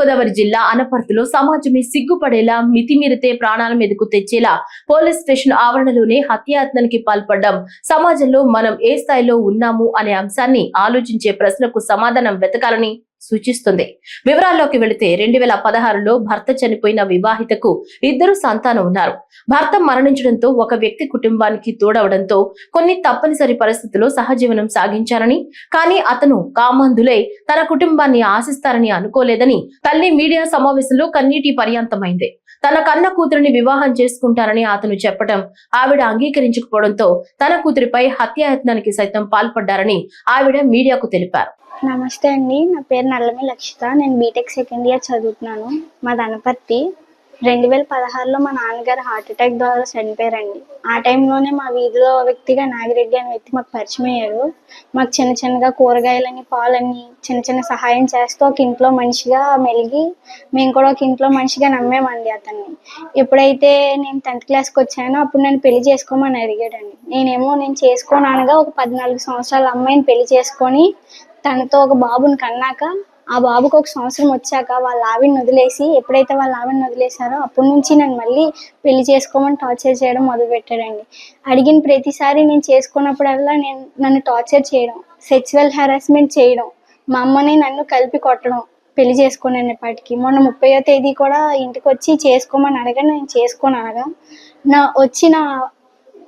తూర్పుగోదావరి జిల్లా అనపర్తిలో సమాజమే సిగ్గుపడేలా మితిమీరితే ప్రాణాల మీదకు తెచ్చేలా పోలీస్ స్టేషన్ ఆవరణలోనే హత్యాయత్నానికి పాల్పడ్డం. సమాజంలో మనం ఏ స్థాయిలో ఉన్నాము అనే అంశాన్ని ఆలోచించే ప్రశ్నకు సమాధానం వెతకాలని సూచిస్తుంది. వివరాల్లోకి వెళితే రెండు వేల పదహారులో భర్త చనిపోయిన వివాహితకు ఇద్దరు సంతానం ఉన్నారు. భర్త మరణించడంతో ఒక వ్యక్తి కుటుంబానికి తోడవడంతో కొన్ని తప్పనిసరి పరిస్థితుల్లో సహజీవనం సాగించారని కానీ అతను కామందులై తన కుటుంబాన్ని ఆశిస్తారని అనుకోలేదని తల్లి మీడియా సమావేశంలో కన్నీటి పర్యాంతమైంది. తన కన్న కూతురిని వివాహం చేసుకుంటారని అతను చెప్పడం ఆవిడ అంగీకరించకపోవడంతో తన కూతురిపై హత్యాయత్నానికి సైతం పాల్పడ్డారని ఆవిడ మీడియాకు తెలిపారు. నమస్తే అండి. నా పేరు నల్లమి లక్షిత. నేను బీటెక్ సెకండ్ ఇయర్ చదువుతున్నాను. మా దనపర్తి రెండు వేల పదహారులో మా నాన్నగారు హార్ట్ అటాక్ ద్వారా చనిపోయారండి. ఆ టైంలోనే మా వీధిలో వ్యక్తిగా నాగిరెడ్డి అనే వ్యక్తి మాకు పరిచయం అయ్యారు. మాకు చిన్న చిన్నగా కూరగాయలని పాలని చిన్న చిన్న సహాయం చేస్తూ ఒక ఇంట్లో మనిషిగా మెలిగి మేము కూడా ఒక ఇంట్లో మనిషిగా నమ్మామండి అతన్ని. ఎప్పుడైతే నేను టెన్త్ క్లాస్కి వచ్చానో అప్పుడు నన్ను పెళ్ళి చేసుకోమని అడిగాడండి. నేనేమో నేను చేసుకోను అనగా ఒక పద్నాలుగు సంవత్సరాల అమ్మాయిని పెళ్ళి చేసుకొని తనతో ఒక బాబుని కన్నాక ఆ బాబుకు ఒక సంవత్సరం వచ్చాక వాళ్ళ ఆవిడని వదిలేసి ఎప్పుడైతే వాళ్ళ ఆవిడని వదిలేశారో అప్పటి నుంచి నన్ను మళ్ళీ పెళ్ళి చేసుకోమని టార్చర్ చేయడం మొదలుపెట్టాడండి. అడిగిన ప్రతిసారి నేను చేసుకున్నప్పుడల్లా నేను నన్ను టార్చర్ చేయడం సెక్చువల్ హెరాస్మెంట్ చేయడం మా అమ్మని నన్ను కలిపి కొట్టడం పెళ్ళి చేసుకునేపాటికి. మొన్న ముప్పయో తేదీ కూడా ఇంటికి వచ్చి చేసుకోమని అడగా నేను చేసుకోను అనగా నా వచ్చిన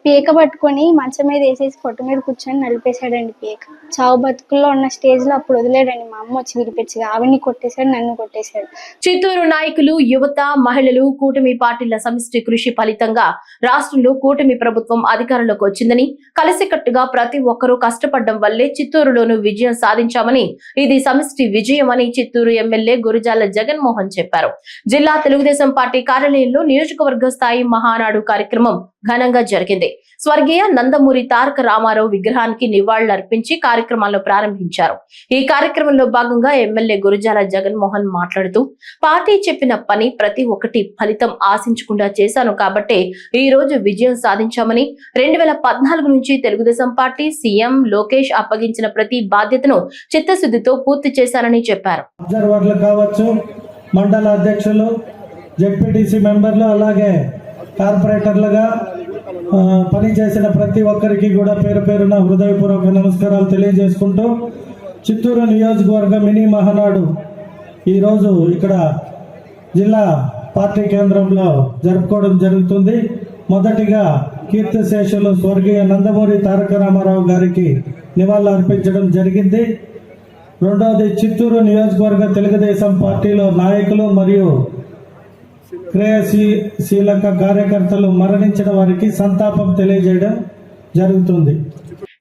పీక పట్టుకొని మంచం మీద వేసేసి పొట్టు మీద కూర్చొని నలిపేశాడండి పీక. చావు బతుకుల్లో ఉన్న స్టేజ్లో అప్పుడు వదిలేడండి మా అమ్మ వచ్చి విడిపించి ఆవిడ్ని కొట్టేశాడు నన్ను కొట్టేశాడు. చిత్తూరు నాయకులు యువత మహిళలు కూటమి పార్టీల సమిష్టి కృషి ఫలితంగా రాష్ట్రంలో కూటమి ప్రభుత్వం అధికారంలోకి వచ్చిందని కలిసికట్టుగా ప్రతి ఒక్కరూ కష్టపడడం వల్లే చిత్తూరులోనూ విజయం సాధించామని ఇది సమిష్టి విజయమని చిత్తూరు ఎమ్మెల్యే గురుజాల జగన్మోహన్ చెప్పారు. జిల్లా తెలుగుదేశం పార్టీ కార్యాలయంలో నియోజకవర్గ స్థాయి మహానాడు కార్యక్రమం ఘనంగా జరిగింది. స్వర్గీయ నందమూరి తారక రామారావు విగ్రహానికి నివాళులర్పించి కార్యక్రమాలను ప్రారంభించారు. ఈ కార్యక్రమంలో భాగంగా ఎమ్మెల్యే గురుజాల జగన్మోహన్ మాట్లాడుతూ పార్టీ చెప్పిన పని ప్రతి ఒక్కటి ఫలితం ఆశించకుండా చేశాను కాబట్టే ఈ రోజు విజయం సాధించామని రెండు వేల పద్నాలుగు నుంచి తెలుగుదేశం పార్టీ సీఎం లోకేష్ అప్పగించిన ప్రతి బాధ్యతను చిత్తశుద్ధితో పూర్తి చేశారని చెప్పారు. అబ్జర్వర్లు కావచ్చు మండల అధ్యక్షులు జెడ్పీటీసీ మెంబర్లు అలాగే కార్పొరేటర్లుగా పనిచేసిన ప్రతి ఒక్కరికి కూడా పేరు పేరున హృదయపూర్వక నమస్కారాలు తెలియజేసుకుంటూ చిత్తూరు నియోజకవర్గ మినీ మహానాడు ఈరోజు ఇక్కడ జిల్లా పార్టీ కేంద్రంలో జరుపుకోవడం జరుగుతుంది. మొదటిగా కీర్తిశేషులు స్వర్గీయ నందమూరి తారక రామారావు గారికి నివాళులు అర్పించడం జరిగింది. రెండవది చిత్తూరు నియోజకవర్గ తెలుగుదేశం పార్టీలో నాయకులు మరియు క్రియాశీలక కార్యకర్తలు మరణించిన వారికి సంతాపం తెలియజేయడం జరుగుతుంది.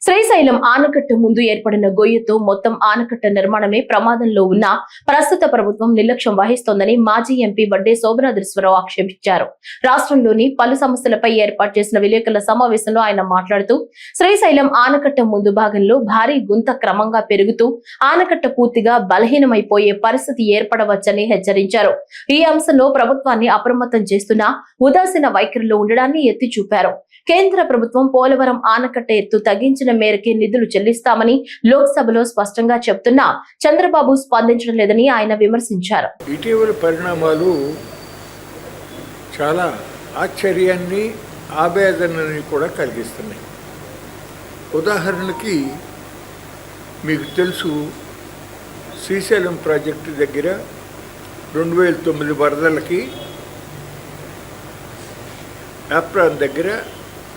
శ్రీశైలం ఆనకట్ట ముందు ఏర్పడిన గొయ్యతో మొత్తం ఆనకట్ట నిర్మాణమే ప్రమాదంలో ఉన్న ప్రస్తుత ప్రభుత్వం నిర్లక్ష్యం వహిస్తోందని మాజీ ఎంపీ వడ్డే శోభనాద్రీశ్వరరావు ఆక్షేపించారు. రాష్ట్రంలోని పలు సమస్యలపై ఏర్పాటు చేసిన విలేకరుల సమావేశంలో ఆయన మాట్లాడుతూ శ్రీశైలం ఆనకట్ట ముందు భాగంలో భారీ గుంత క్రమంగా పెరుగుతూ ఆనకట్ట పూర్తిగా బలహీనమైపోయే పరిస్థితి ఏర్పడవచ్చని హెచ్చరించారు. ఈ అంశంలో ప్రభుత్వాన్ని అప్రమత్తం చేస్తున్న ఉదాసీన వైఖరిలో ఉండడాన్ని ఎత్తి చూపారు కేంద్ర ప్రభుత్వం పోలవరం ఆనకట్ట ఎత్తు తగ్గించిన మేరకే నిధులు చెల్లిస్తామని లోక్సభలో స్పష్టంగా చెప్తున్నా చంద్రబాబు స్పందించడం లేదని ఆయన విమర్శించారు. ఇటీవల పరిణామాలు చాలా ఆశ్చర్యాన్ని ఆవేదనని కూడా కలిగిస్తున్నాయి. ఉదాహరణకి మీకు తెలుసు శ్రీశైలం ప్రాజెక్టు దగ్గర రెండు వేల తొమ్మిది వరదలకి యాప్రాన్ దగ్గర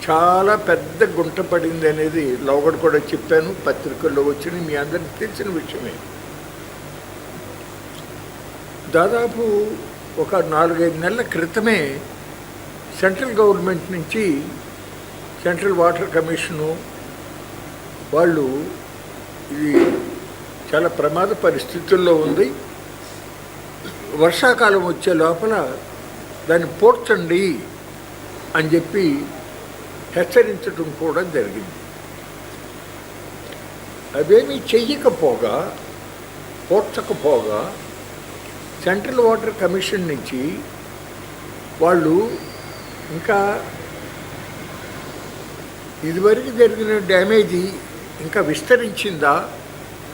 చాలా పెద్ద గుంట పడింది అనేది లోగడ కూడా చెప్పాను పత్రికల్లో వచ్చిన మీ అందరికి తెలిసిన విషయమే. దాదాపు ఒక నాలుగైదు నెలల క్రితమే సెంట్రల్ గవర్నమెంట్ నుంచి సెంట్రల్ వాటర్ కమిషను వాళ్ళు ఇది చాలా ప్రమాద పరిస్థితుల్లో ఉంది. వర్షాకాలం వచ్చే లోపల దాన్ని పోడ్చండి అని చెప్పి హెచ్చరించడం కూడా జరిగింది. అవేమీ చెయ్యకపోగా పోర్చకపోగా సెంట్రల్ వాటర్ కమిషన్ నుంచి వాళ్ళు ఇంకా ఇదివరకు జరిగిన డ్యామేజీ ఇంకా విస్తరించిందా?